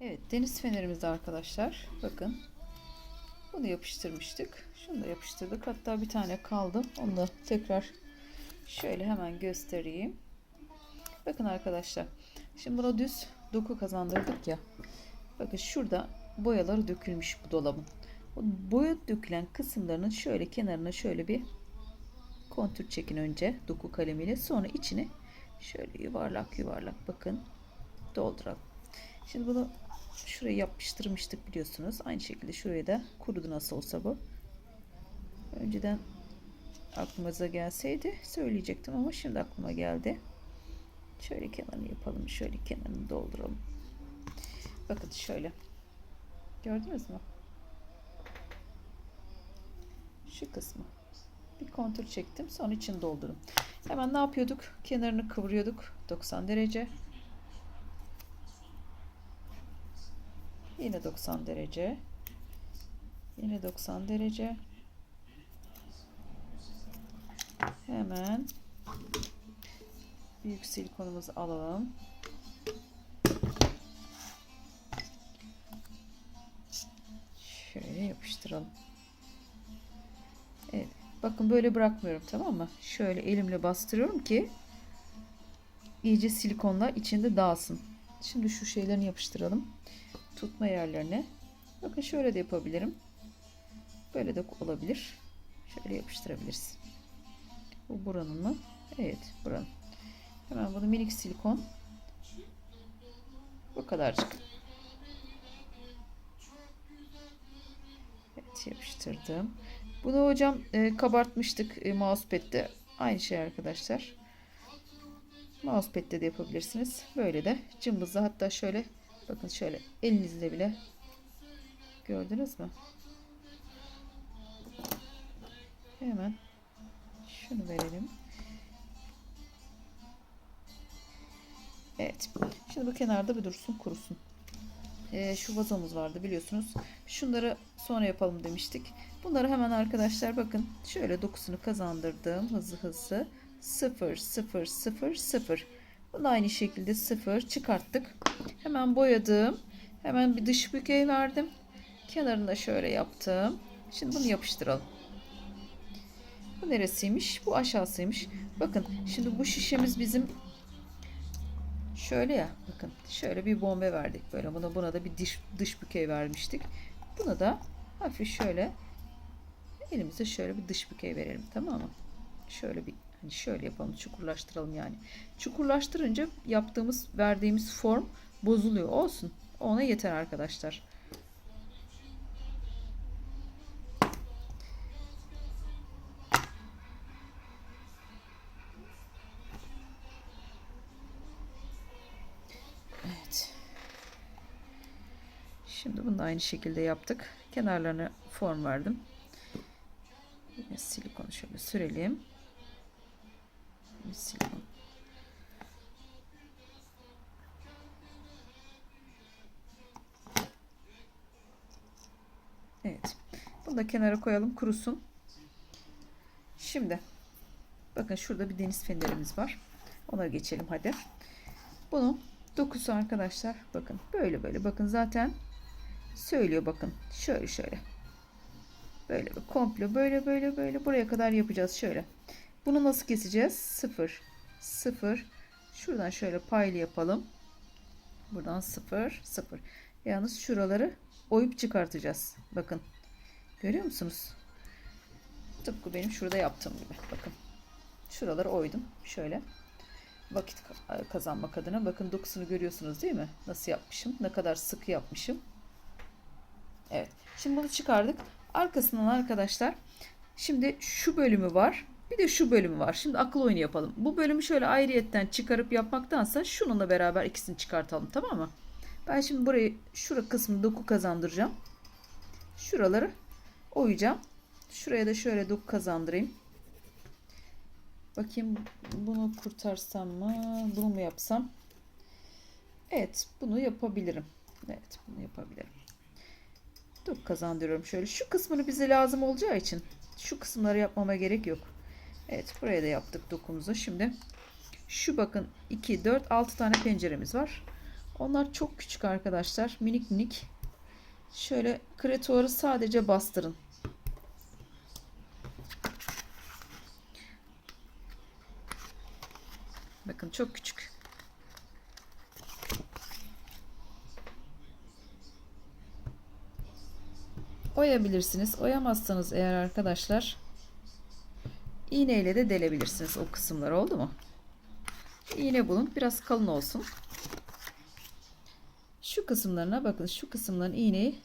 Evet deniz fenerimizde arkadaşlar. Bakın. Bunu yapıştırmıştık. Şunu da yapıştırdık. Hatta bir tane kaldı. Onu da tekrar şöyle hemen göstereyim. Bakın arkadaşlar. Şimdi buna düz doku kazandırdık ya. Bakın şurada boyaları dökülmüş bu dolabın. O boya dökülen kısımlarının şöyle kenarına şöyle bir kontür çekin önce doku kalemiyle. Sonra içini şöyle yuvarlak yuvarlak bakın dolduralım. Şimdi bunu şuraya yapıştırmıştık biliyorsunuz. Aynı şekilde şuraya da kurudu nasıl olsa bu. Önceden aklımıza gelseydi söyleyecektim ama şimdi aklıma geldi. Şöyle kenarını yapalım. Şöyle kenarını dolduralım. Bakın şöyle. Gördünüz mü? Şu kısmı. Bir kontür çektim. Sonra içini doldurdum. Hemen ne yapıyorduk? Kenarını kıvırıyorduk. 90 derece. Yine 90 derece. Yine 90 derece. Hemen büyük silikonumuzu alalım. Şöyle yapıştıralım. Evet. Bakın böyle bırakmıyorum tamam mı? Şöyle elimle bastırıyorum ki iyice silikonlar içinde dağılsın. Şimdi şu şeylerini yapıştıralım. Tutma yerlerine. Bakın şöyle de yapabilirim. Böyle de olabilir. Şöyle yapıştırabiliriz. Bu buranın mı? Evet buranın. Hemen bunu minik silikon. Bu kadarcık. Evet yapıştırdım. Bunu hocam e, kabartmıştık e, mousepad'de. Aynı şey arkadaşlar. Mousepad'de de yapabilirsiniz. Böyle de cımbızla hatta şöyle bakın şöyle elinizle bile gördünüz mü? Hemen şunu verelim. Evet. Şimdi bu kenarda bir dursun kurusun. Ee, şu vazomuz vardı biliyorsunuz. Şunları sonra yapalım demiştik. Bunları hemen arkadaşlar bakın şöyle dokusunu kazandırdım hızlı hızlı. 0 0 0 0. Bunu aynı şekilde 0 çıkarttık. Hemen boyadım. Hemen bir dış bükey verdim. Kenarını da şöyle yaptım. Şimdi bunu yapıştıralım. Bu neresiymiş? Bu aşağısıymış. Bakın şimdi bu şişemiz bizim şöyle ya bakın şöyle bir bombe verdik böyle buna buna da bir dış dış bükey vermiştik. Buna da hafif şöyle elimize şöyle bir dış bükey verelim tamam mı? Şöyle bir hani şöyle yapalım çukurlaştıralım yani. Çukurlaştırınca yaptığımız verdiğimiz form bozuluyor. Olsun. Ona yeter arkadaşlar. Evet. Şimdi bunu da aynı şekilde yaptık. Kenarlarına form verdim. Yine silikonu şöyle sürelim. Silikon. Evet. Bunu da kenara koyalım kurusun. Şimdi bakın şurada bir deniz fenerimiz var. Ona geçelim hadi. Bunu dokusu arkadaşlar bakın böyle böyle bakın zaten söylüyor bakın şöyle şöyle böyle komple böyle böyle böyle buraya kadar yapacağız şöyle bunu nasıl keseceğiz 0 0 şuradan şöyle paylı yapalım buradan 0 0 yalnız şuraları oyup çıkartacağız bakın görüyor musunuz tıpkı benim şurada yaptığım gibi bakın şuraları oydum şöyle vakit kazanmak adına. Bakın dokusunu görüyorsunuz değil mi? Nasıl yapmışım? Ne kadar sıkı yapmışım. Evet. Şimdi bunu çıkardık. Arkasından arkadaşlar şimdi şu bölümü var. Bir de şu bölümü var. Şimdi akıl oyunu yapalım. Bu bölümü şöyle ayrıyetten çıkarıp yapmaktansa şununla beraber ikisini çıkartalım. Tamam mı? Ben şimdi burayı şura kısmı doku kazandıracağım. Şuraları oyacağım. Şuraya da şöyle doku kazandırayım. Bakayım bunu kurtarsam mı? Bunu mu yapsam? Evet bunu yapabilirim. Evet bunu yapabilirim. Dur kazandırıyorum şöyle. Şu kısmını bize lazım olacağı için şu kısımları yapmama gerek yok. Evet buraya da yaptık dokumuzu. Şimdi şu bakın 2, 4, 6 tane penceremiz var. Onlar çok küçük arkadaşlar. Minik minik. Şöyle kretuarı sadece bastırın. Bakın çok küçük. Oyabilirsiniz. Oyamazsanız eğer arkadaşlar iğneyle de delebilirsiniz o kısımları oldu mu? İğne bulun. Biraz kalın olsun. Şu kısımlarına bakın. Şu kısımların iğneyi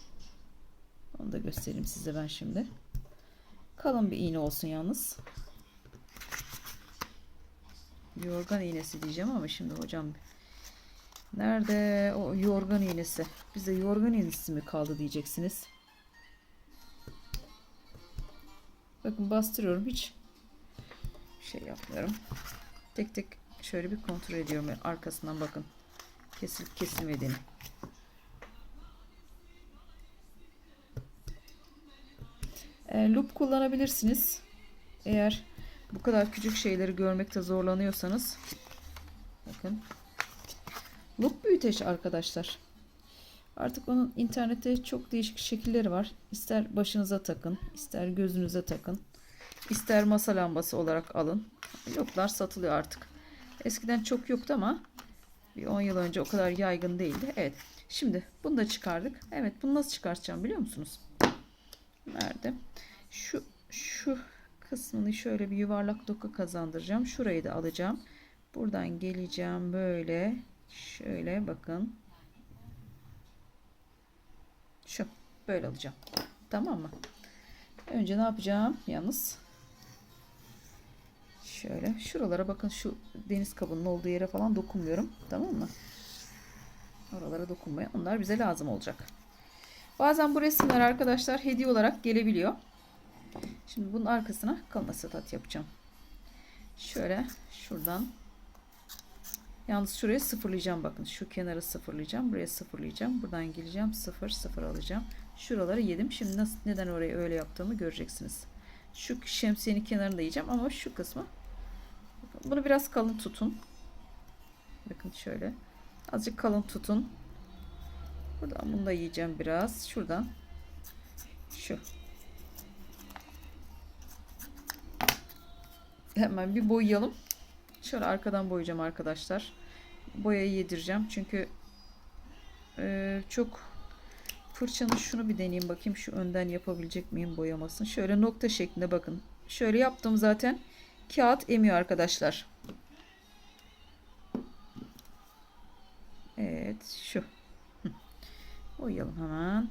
onu da göstereyim size ben şimdi. Kalın bir iğne olsun yalnız. Yorgan iğnesi diyeceğim ama şimdi hocam nerede o yorgan iğnesi? Bize yorgan iğnesi mi kaldı diyeceksiniz. Bakın bastırıyorum hiç şey yapmıyorum. Tek tek şöyle bir kontrol ediyorum arkasından bakın. Kesilip kesilmediğini. E, loop kullanabilirsiniz. Eğer bu kadar küçük şeyleri görmekte zorlanıyorsanız bakın loop büyüteç arkadaşlar. Artık onun internette çok değişik şekilleri var. İster başınıza takın, ister gözünüze takın, ister masa lambası olarak alın. Looplar satılıyor artık. Eskiden çok yoktu ama bir 10 yıl önce o kadar yaygın değildi. Evet. Şimdi bunu da çıkardık. Evet, bunu nasıl çıkartacağım biliyor musunuz? Nerede? Şu şu kısmını şöyle bir yuvarlak doku kazandıracağım. Şurayı da alacağım. Buradan geleceğim böyle. Şöyle bakın. Şu. Böyle alacağım. Tamam mı? Önce ne yapacağım? Yalnız şöyle şuralara bakın şu deniz kabının olduğu yere falan dokunmuyorum. Tamam mı? Oralara dokunmayın. Onlar bize lazım olacak. Bazen bu resimler arkadaşlar hediye olarak gelebiliyor. Şimdi bunun arkasına kalın asetat yapacağım. Şöyle şuradan Yalnız şuraya sıfırlayacağım bakın. Şu kenarı sıfırlayacağım. Buraya sıfırlayacağım. Buradan geleceğim. Sıfır sıfır alacağım. Şuraları yedim. Şimdi nasıl, neden oraya öyle yaptığımı göreceksiniz. Şu şemsiyenin kenarını da yiyeceğim ama şu kısmı bunu biraz kalın tutun. Bakın şöyle. Azıcık kalın tutun. Buradan bunu da yiyeceğim biraz. Şuradan. Şu. Hemen bir boyayalım. Şöyle arkadan boyayacağım arkadaşlar. Boyayı yedireceğim. Çünkü e, çok fırçanın şunu bir deneyeyim bakayım. Şu önden yapabilecek miyim boyamasını. Şöyle nokta şeklinde bakın. Şöyle yaptım zaten. Kağıt emiyor arkadaşlar. Evet şu. Boyayalım hemen.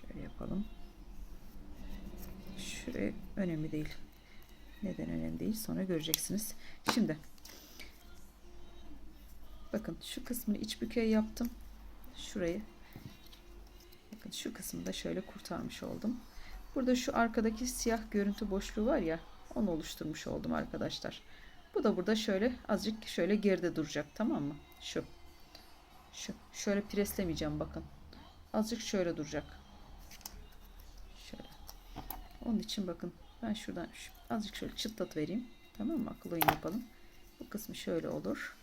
Şöyle yapalım. Şuraya önemli değil. Neden önemli değil sonra göreceksiniz. Şimdi bakın şu kısmını iç bükey yaptım. Şurayı bakın şu kısmı da şöyle kurtarmış oldum. Burada şu arkadaki siyah görüntü boşluğu var ya onu oluşturmuş oldum arkadaşlar. Bu da burada şöyle azıcık şöyle geride duracak tamam mı? Şu. Şu. Şöyle preslemeyeceğim bakın. Azıcık şöyle duracak. Şöyle. Onun için bakın ben şuradan şu, azıcık şöyle çıtlat vereyim. Tamam mı? Akıl oyun yapalım. Bu kısmı şöyle olur.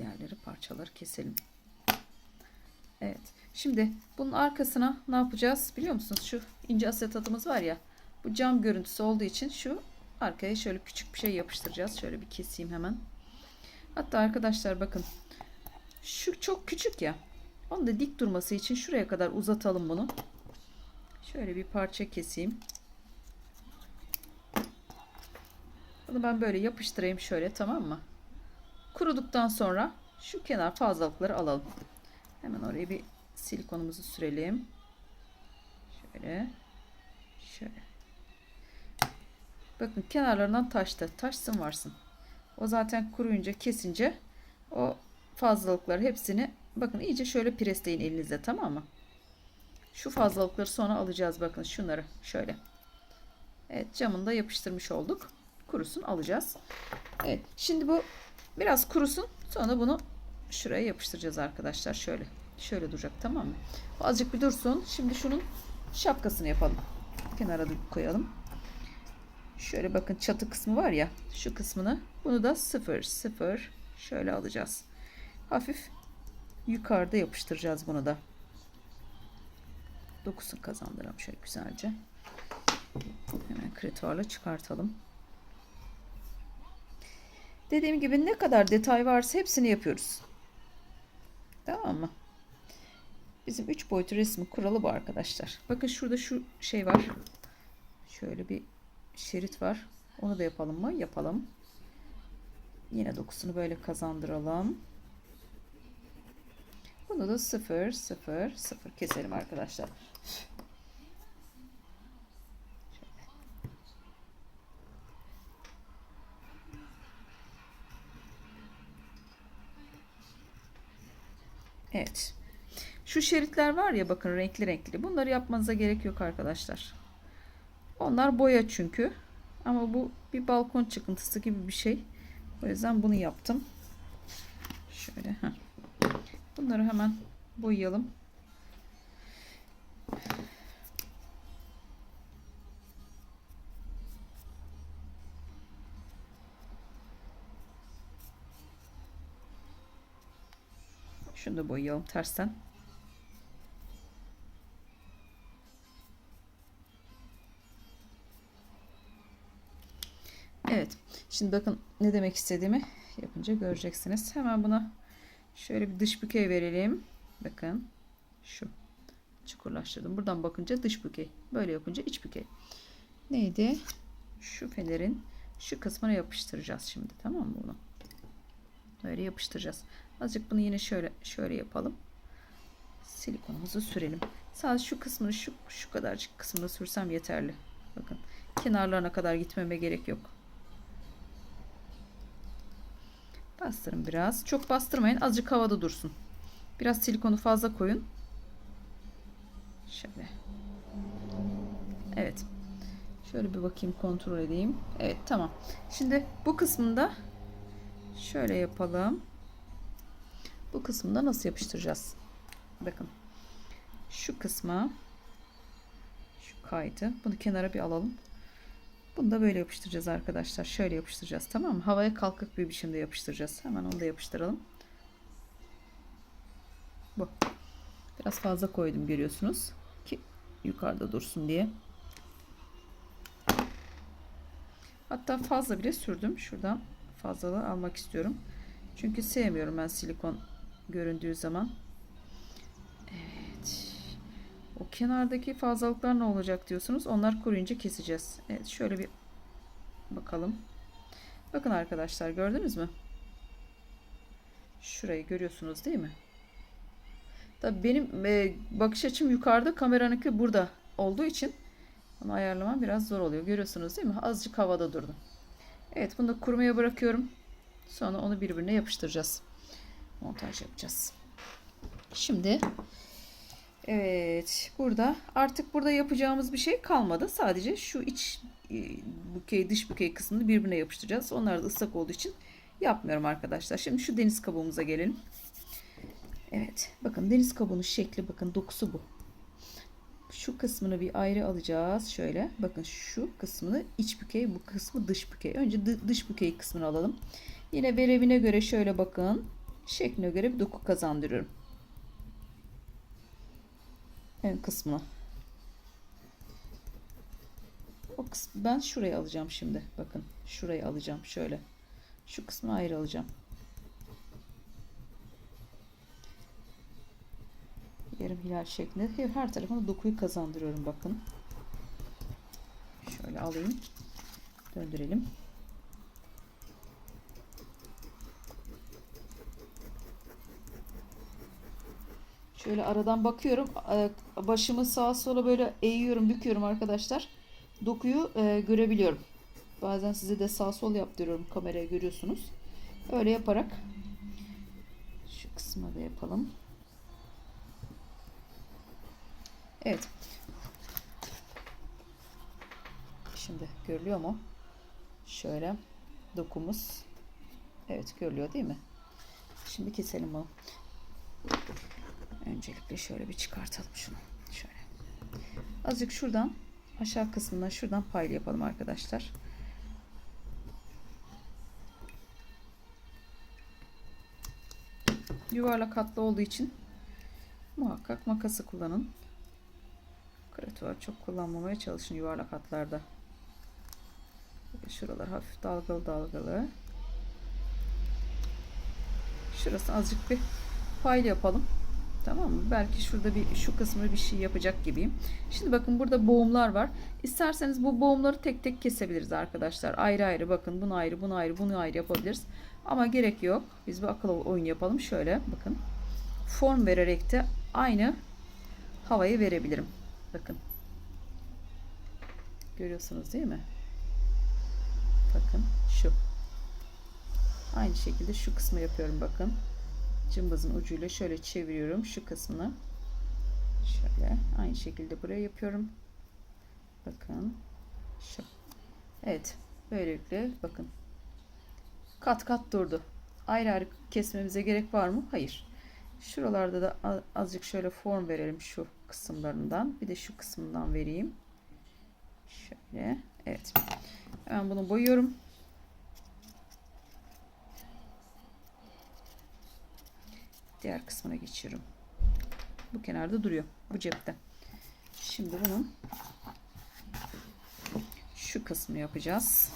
Yerleri parçaları keselim. Evet. Şimdi bunun arkasına ne yapacağız biliyor musunuz? Şu ince asetatımız var ya. Bu cam görüntüsü olduğu için şu arkaya şöyle küçük bir şey yapıştıracağız. Şöyle bir keseyim hemen. Hatta arkadaşlar bakın. Şu çok küçük ya. Onu da dik durması için şuraya kadar uzatalım bunu. Şöyle bir parça keseyim. Bunu ben böyle yapıştırayım şöyle tamam mı? Kuruduktan sonra şu kenar fazlalıkları alalım. Hemen oraya bir silikonumuzu sürelim. Şöyle. Şöyle. Bakın kenarlarından taştı. Taşsın varsın. O zaten kuruyunca kesince o fazlalıkları hepsini bakın iyice şöyle presleyin elinizle tamam mı? Şu fazlalıkları sonra alacağız bakın şunları şöyle. Evet camını da yapıştırmış olduk. Kurusun alacağız. Evet şimdi bu biraz kurusun sonra bunu şuraya yapıştıracağız arkadaşlar şöyle. Şöyle duracak tamam mı? Azıcık bir dursun. Şimdi şunun şapkasını yapalım. Kenara koyalım. Şöyle bakın çatı kısmı var ya şu kısmını bunu da 0 0 şöyle alacağız. Hafif yukarıda yapıştıracağız bunu da. Dokusunu kazandıralım şöyle güzelce. Hemen kretuarla çıkartalım. Dediğim gibi ne kadar detay varsa hepsini yapıyoruz. Tamam mı? Bizim 3 boyutlu resmi kuralı bu arkadaşlar. Bakın şurada şu şey var. Şöyle bir şerit var. Onu da yapalım mı? Yapalım. Yine dokusunu böyle kazandıralım. Bunu da 0 0 0 keselim arkadaşlar. Evet. Şu şeritler var ya bakın renkli renkli. Bunları yapmanıza gerek yok arkadaşlar. Onlar boya çünkü. Ama bu bir balkon çıkıntısı gibi bir şey. O yüzden bunu yaptım. Şöyle. Heh. Bunları hemen boyayalım. Şunu da boyayalım tersten. Evet. Şimdi bakın ne demek istediğimi yapınca göreceksiniz. Hemen buna şöyle bir dış bükey verelim. Bakın şu çukurlaştırdım. Buradan bakınca dış bükey. Böyle yapınca iç bükey. Neydi? Şu fenerin şu kısmına yapıştıracağız şimdi. Tamam mı bunu? Böyle yapıştıracağız. Azıcık bunu yine şöyle şöyle yapalım. Silikonumuzu sürelim. Sadece şu kısmını şu şu kadarcık kısmını sürsem yeterli. Bakın kenarlarına kadar gitmeme gerek yok. Bastırın biraz. Çok bastırmayın. Azıcık havada dursun. Biraz silikonu fazla koyun. Şöyle. Evet. Şöyle bir bakayım kontrol edeyim. Evet tamam. Şimdi bu kısmında şöyle yapalım. Bu kısmında nasıl yapıştıracağız? Bakın. Şu kısma şu kaydı. Bunu kenara bir alalım. Bunu da böyle yapıştıracağız arkadaşlar. Şöyle yapıştıracağız tamam mı? Havaya kalkık bir biçimde yapıştıracağız. Hemen onu da yapıştıralım. Bu. Biraz fazla koydum görüyorsunuz. Ki yukarıda dursun diye. Hatta fazla bile sürdüm. Şuradan fazlalığı almak istiyorum. Çünkü sevmiyorum ben silikon göründüğü zaman. Evet. O kenardaki fazlalıklar ne olacak diyorsunuz. Onlar kuruyunca keseceğiz. Evet şöyle bir bakalım. Bakın arkadaşlar gördünüz mü? Şurayı görüyorsunuz değil mi? Tabii benim e, bakış açım yukarıda kameranınki burada olduğu için onu ayarlamam biraz zor oluyor. Görüyorsunuz değil mi? Azıcık havada durdu. Evet bunu da kurumaya bırakıyorum. Sonra onu birbirine yapıştıracağız. Montaj yapacağız. Şimdi evet burada artık burada yapacağımız bir şey kalmadı. Sadece şu iç e, bükey dış bükey kısmını birbirine yapıştıracağız. Onlar da ıslak olduğu için yapmıyorum arkadaşlar. Şimdi şu deniz kabuğumuza gelelim. Evet bakın deniz kabuğunun şekli bakın dokusu bu. Şu kısmını bir ayrı alacağız. Şöyle bakın şu kısmını iç bükey bu kısmı dış bükey. Önce dış bükey kısmını alalım. Yine verevine göre şöyle bakın. Şekline göre bir doku kazandırıyorum. Ön kısmına. O kısmı ben şuraya alacağım şimdi. Bakın şurayı alacağım şöyle. Şu kısmı ayrı alacağım. Yarım hilal şeklinde her tarafına dokuyu kazandırıyorum bakın. Şöyle alayım. Döndürelim. Şöyle aradan bakıyorum. Başımı sağa sola böyle eğiyorum, büküyorum arkadaşlar. Dokuyu e, görebiliyorum. Bazen size de sağ sol yaptırıyorum. Kameraya görüyorsunuz. Öyle yaparak şu kısmı da yapalım. Evet. Şimdi görülüyor mu? Şöyle dokumuz. Evet görülüyor değil mi? Şimdi keselim bunu. Öncelikle şöyle bir çıkartalım şunu. Şöyle. Azıcık şuradan aşağı kısmından şuradan paylı yapalım arkadaşlar. Yuvarlak hatlı olduğu için muhakkak makası kullanın. Kreatuar çok kullanmamaya çalışın yuvarlak hatlarda. Şuralar hafif dalgalı dalgalı. Şurası azıcık bir paylı yapalım. Tamam mı? Belki şurada bir şu kısmı bir şey yapacak gibiyim. Şimdi bakın burada boğumlar var. İsterseniz bu boğumları tek tek kesebiliriz arkadaşlar. Ayrı ayrı bakın bunu ayrı bunu ayrı bunu ayrı yapabiliriz. Ama gerek yok. Biz bir akıl oyun yapalım. Şöyle bakın. Form vererek de aynı havayı verebilirim. Bakın. Görüyorsunuz değil mi? Bakın şu. Aynı şekilde şu kısmı yapıyorum bakın. Cımbızın ucuyla şöyle çeviriyorum şu kısmını. Şöyle aynı şekilde buraya yapıyorum. Bakın. Şu. Evet. Böylelikle bakın. Kat kat durdu. Ayrı ayrı kesmemize gerek var mı? Hayır. Şuralarda da azıcık şöyle form verelim şu kısımlarından. Bir de şu kısmından vereyim. Şöyle. Evet. Hemen bunu boyuyorum. Diğer kısmına geçiyorum. Bu kenarda duruyor. Bu cepte. Şimdi bunun şu kısmı yapacağız.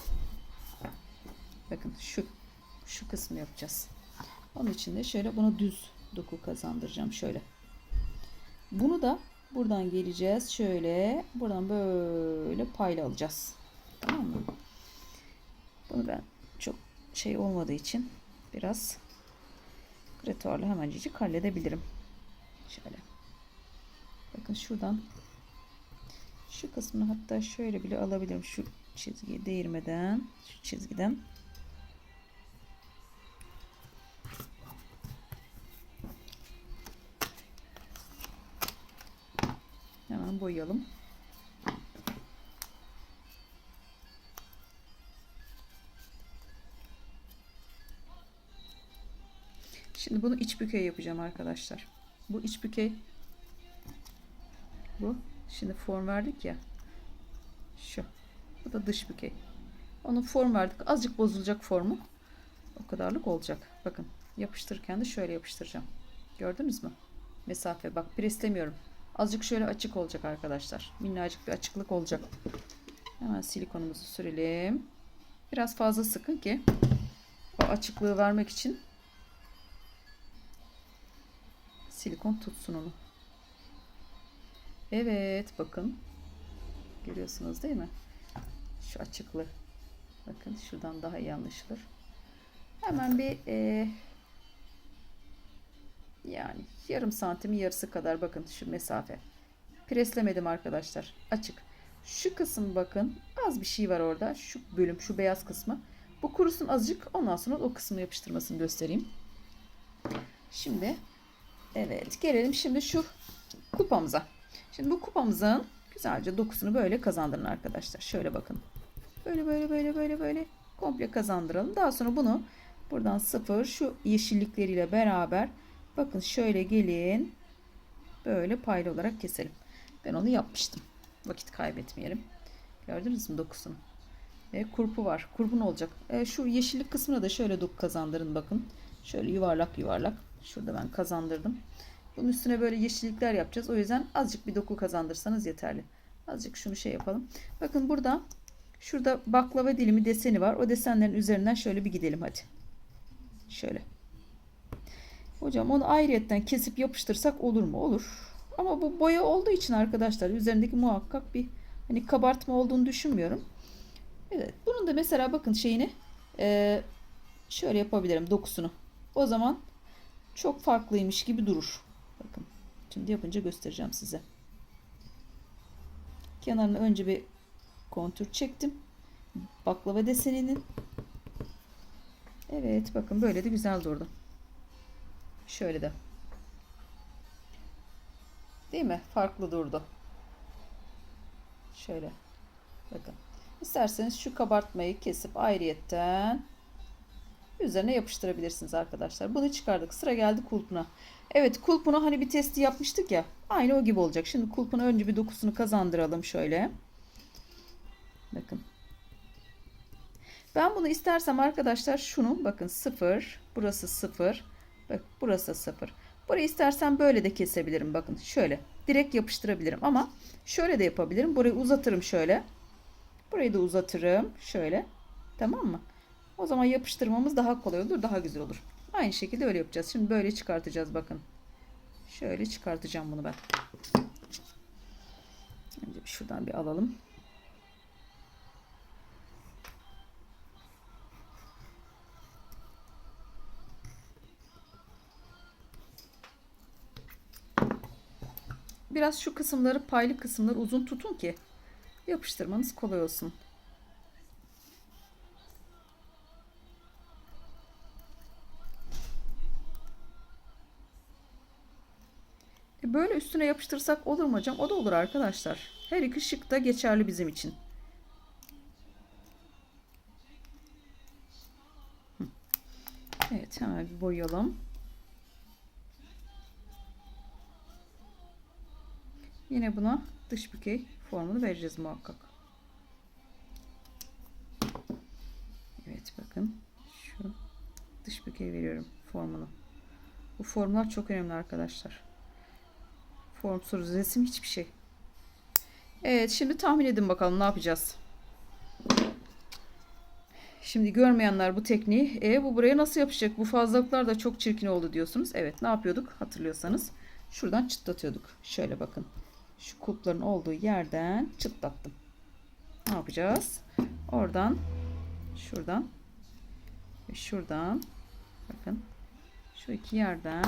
Bakın şu şu kısmı yapacağız. Onun için de şöyle bunu düz doku kazandıracağım şöyle. Bunu da buradan geleceğiz. Şöyle buradan böyle payla alacağız. Tamam mı? Bunu ben çok şey olmadığı için biraz kreatuarla hemencik halledebilirim. Şöyle. Bakın şuradan şu kısmını hatta şöyle bile alabilirim. Şu çizgiye değirmeden şu çizgiden hemen boyayalım. Bunu iç bükey yapacağım arkadaşlar. Bu iç bükey bu. Şimdi form verdik ya. Şu. Bu da dış bükey. Onun form verdik. Azıcık bozulacak formu. O kadarlık olacak. Bakın yapıştırırken de şöyle yapıştıracağım. Gördünüz mü? Mesafe bak preslemiyorum. Azıcık şöyle açık olacak arkadaşlar. Minnacık bir açıklık olacak. Hemen silikonumuzu sürelim. Biraz fazla sıkın ki o açıklığı vermek için silikon tutsun onu. Evet bakın. Görüyorsunuz değil mi? Şu açıklığı. Bakın şuradan daha iyi anlaşılır. Hemen bir e, yani yarım santimin yarısı kadar bakın şu mesafe. Preslemedim arkadaşlar. Açık. Şu kısım bakın az bir şey var orada. Şu bölüm şu beyaz kısmı. Bu kurusun azıcık ondan sonra o kısmı yapıştırmasını göstereyim. Şimdi evet gelelim şimdi şu kupamıza. Şimdi bu kupamızın güzelce dokusunu böyle kazandırın arkadaşlar. Şöyle bakın. Böyle böyle böyle böyle böyle komple kazandıralım. Daha sonra bunu buradan sıfır şu yeşillikleriyle beraber bakın şöyle gelin. Böyle paylı olarak keselim. Ben onu yapmıştım. Vakit kaybetmeyelim. Gördünüz mü dokusunu? Ve kurpu var. Kurpu ne olacak? E, şu yeşillik kısmına da şöyle doku kazandırın bakın. Şöyle yuvarlak yuvarlak. Şurada ben kazandırdım. Bunun üstüne böyle yeşillikler yapacağız. O yüzden azıcık bir doku kazandırsanız yeterli. Azıcık şunu şey yapalım. Bakın burada şurada baklava dilimi deseni var. O desenlerin üzerinden şöyle bir gidelim hadi. Şöyle. Hocam onu ayrıyetten kesip yapıştırsak olur mu? Olur. Ama bu boya olduğu için arkadaşlar üzerindeki muhakkak bir hani kabartma olduğunu düşünmüyorum. Evet. Bunun da mesela bakın şeyini şöyle yapabilirim dokusunu. O zaman çok farklıymış gibi durur. Bakın. Şimdi yapınca göstereceğim size. Kenarını önce bir kontür çektim. Baklava deseninin. Evet bakın böyle de güzel durdu. Şöyle de. Değil mi? Farklı durdu. Şöyle. Bakın. İsterseniz şu kabartmayı kesip ayrıyetten üzerine yapıştırabilirsiniz arkadaşlar. Bunu çıkardık. Sıra geldi kulpuna. Evet kulpuna hani bir testi yapmıştık ya. Aynı o gibi olacak. Şimdi kulpuna önce bir dokusunu kazandıralım şöyle. Bakın. Ben bunu istersem arkadaşlar şunu bakın 0 burası 0 bak burası 0. Burayı istersen böyle de kesebilirim bakın şöyle direkt yapıştırabilirim ama şöyle de yapabilirim. Burayı uzatırım şöyle. Burayı da uzatırım şöyle. Tamam mı? O zaman yapıştırmamız daha kolay olur, daha güzel olur. Aynı şekilde öyle yapacağız. Şimdi böyle çıkartacağız bakın. Şöyle çıkartacağım bunu ben. Önce şuradan bir alalım. Biraz şu kısımları paylı kısımları uzun tutun ki yapıştırmanız kolay olsun. Böyle üstüne yapıştırsak olur mu hocam? O da olur arkadaşlar. Her iki şık da geçerli bizim için. Evet hemen bir boyayalım. Yine buna dış bükey formunu vereceğiz muhakkak. Evet bakın şu dış bükey veriyorum formunu. Bu formlar çok önemli arkadaşlar. Formsuz resim hiçbir şey. Evet şimdi tahmin edin bakalım ne yapacağız. Şimdi görmeyenler bu tekniği e bu buraya nasıl yapacak? Bu fazlalıklar da çok çirkin oldu diyorsunuz. Evet ne yapıyorduk hatırlıyorsanız. Şuradan çıtlatıyorduk. Şöyle bakın. Şu kulpların olduğu yerden çıtlattım. Ne yapacağız? Oradan şuradan ve şuradan bakın şu iki yerden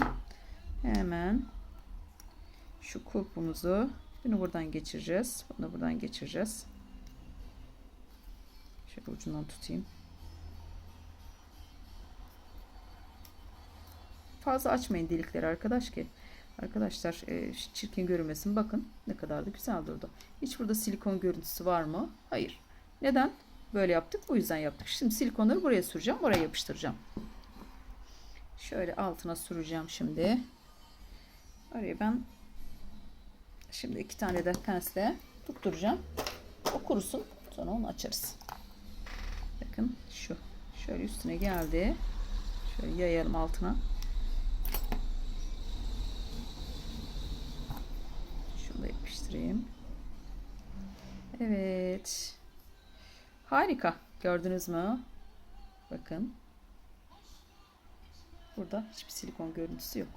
hemen şu kulpumuzu bunu buradan geçireceğiz. Bunu buradan geçireceğiz. Şöyle ucundan tutayım. Fazla açmayın delikleri arkadaş ki Arkadaşlar e, çirkin görünmesin. Bakın ne kadar da güzel durdu. Hiç burada silikon görüntüsü var mı? Hayır. Neden? Böyle yaptık. Bu yüzden yaptık. Şimdi silikonları buraya süreceğim. Oraya yapıştıracağım. Şöyle altına süreceğim şimdi. Oraya ben şimdi iki tane de pensle tutturacağım. O kurusun. Sonra onu açarız. Bakın şu. Şöyle üstüne geldi. Şöyle yayalım altına. yapıştırayım. Evet. Harika. Gördünüz mü? Bakın. Burada hiçbir silikon görüntüsü yok.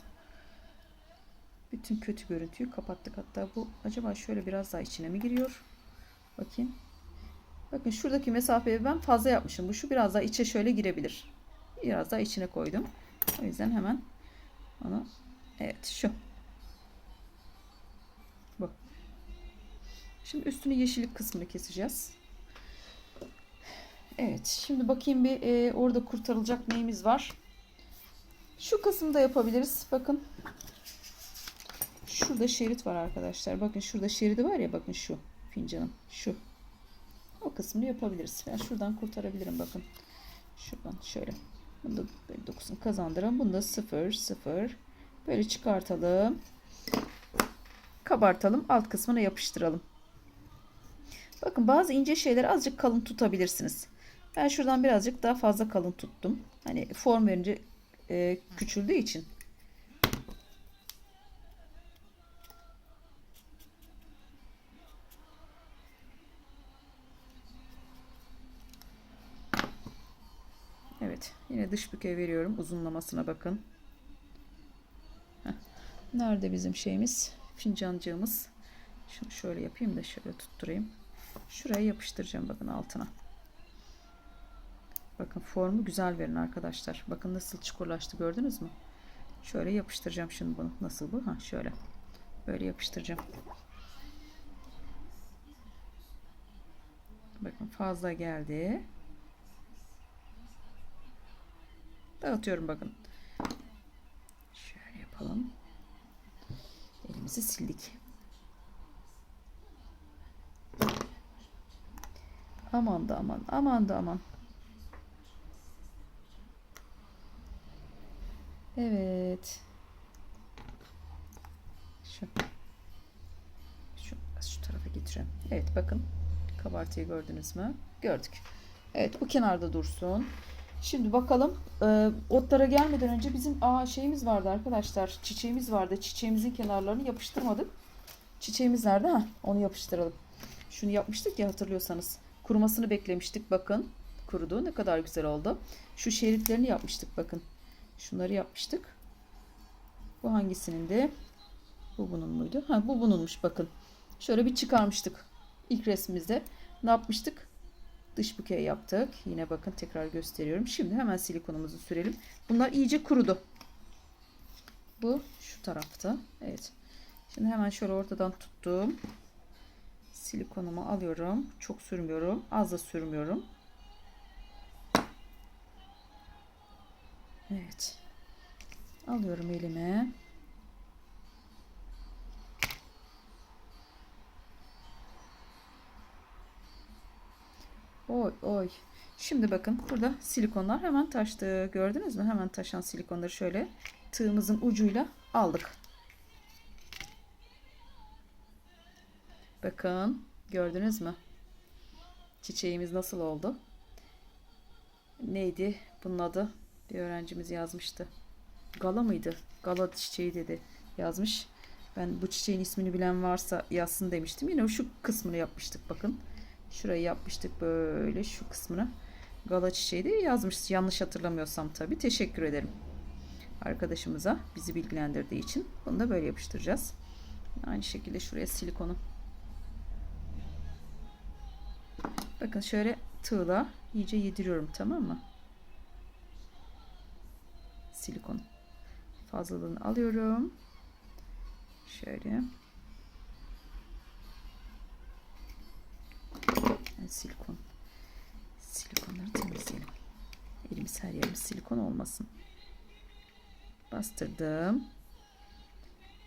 Bütün kötü görüntüyü kapattık. Hatta bu acaba şöyle biraz daha içine mi giriyor? Bakayım. Bakın şuradaki mesafeyi ben fazla yapmışım. Bu şu biraz daha içe şöyle girebilir. Biraz daha içine koydum. O yüzden hemen onu evet şu Şimdi üstünü yeşillik kısmını keseceğiz. Evet. Şimdi bakayım bir e, orada kurtarılacak neyimiz var. Şu kısımda yapabiliriz. Bakın. Şurada şerit var arkadaşlar. Bakın şurada şeridi var ya bakın şu fincanın. Şu. O kısmını yapabiliriz. Ben şuradan kurtarabilirim bakın. Şuradan şöyle. Bunu da böyle dokusunu kazandıralım. Bunu da 0 0 böyle çıkartalım. Kabartalım. Alt kısmına yapıştıralım. Bakın bazı ince şeyleri azıcık kalın tutabilirsiniz. Ben şuradan birazcık daha fazla kalın tuttum. Hani form verince e, küçüldüğü için. Evet. Yine dış bükey veriyorum. Uzunlamasına bakın. Heh. Nerede bizim şeyimiz? Fincancığımız. Şunu şöyle yapayım da şöyle tutturayım. Şuraya yapıştıracağım bakın altına. Bakın formu güzel verin arkadaşlar. Bakın nasıl çukurlaştı gördünüz mü? Şöyle yapıştıracağım şimdi bunu. Nasıl bu? Ha şöyle. Böyle yapıştıracağım. Bakın fazla geldi. Dağıtıyorum bakın. Şöyle yapalım. Elimizi sildik. Aman da aman. Aman da aman. Evet. Şu. Şu, şu tarafa getireyim. Evet bakın. Kabartıyı gördünüz mü? Gördük. Evet bu kenarda dursun. Şimdi bakalım e, otlara gelmeden önce bizim aa şeyimiz vardı arkadaşlar. Çiçeğimiz vardı. Çiçeğimizin kenarlarını yapıştırmadık. Çiçeğimiz nerede? Ha, onu yapıştıralım. Şunu yapmıştık ya hatırlıyorsanız. Kurumasını beklemiştik bakın. Kurudu. Ne kadar güzel oldu. Şu şeritlerini yapmıştık bakın. Şunları yapmıştık. Bu hangisinin de? Bu bunun muydu? Ha bu bununmuş bakın. Şöyle bir çıkarmıştık. İlk resmimizde ne yapmıştık? Dış bükey yaptık. Yine bakın tekrar gösteriyorum. Şimdi hemen silikonumuzu sürelim. Bunlar iyice kurudu. Bu şu tarafta. Evet. Şimdi hemen şöyle ortadan tuttum. Silikonumu alıyorum. Çok sürmüyorum. Az da sürmüyorum. Evet. Alıyorum elime. Oy oy. Şimdi bakın burada silikonlar hemen taştı. Gördünüz mü? Hemen taşan silikonları şöyle tığımızın ucuyla aldık. Bakın gördünüz mü? Çiçeğimiz nasıl oldu? Neydi bunun adı? Bir öğrencimiz yazmıştı. Gala mıydı? Gala çiçeği dedi yazmış. Ben bu çiçeğin ismini bilen varsa yazsın demiştim. Yine şu kısmını yapmıştık bakın. Şurayı yapmıştık böyle şu kısmını. Gala çiçeği diye yazmış. Yanlış hatırlamıyorsam tabii. Teşekkür ederim. Arkadaşımıza bizi bilgilendirdiği için. Bunu da böyle yapıştıracağız. Aynı şekilde şuraya silikonu. Bakın şöyle tığla iyice yediriyorum tamam mı? Silikon. Fazlalığını alıyorum. Şöyle. Silikon. Silikonları temizleyelim. Elimiz her yerimiz silikon olmasın. Bastırdım.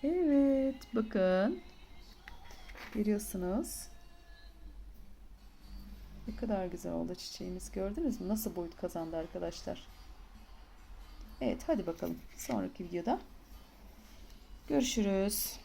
Evet bakın. Görüyorsunuz. Ne kadar güzel oldu çiçeğimiz. Gördünüz mü? Nasıl boyut kazandı arkadaşlar. Evet hadi bakalım. Sonraki videoda görüşürüz.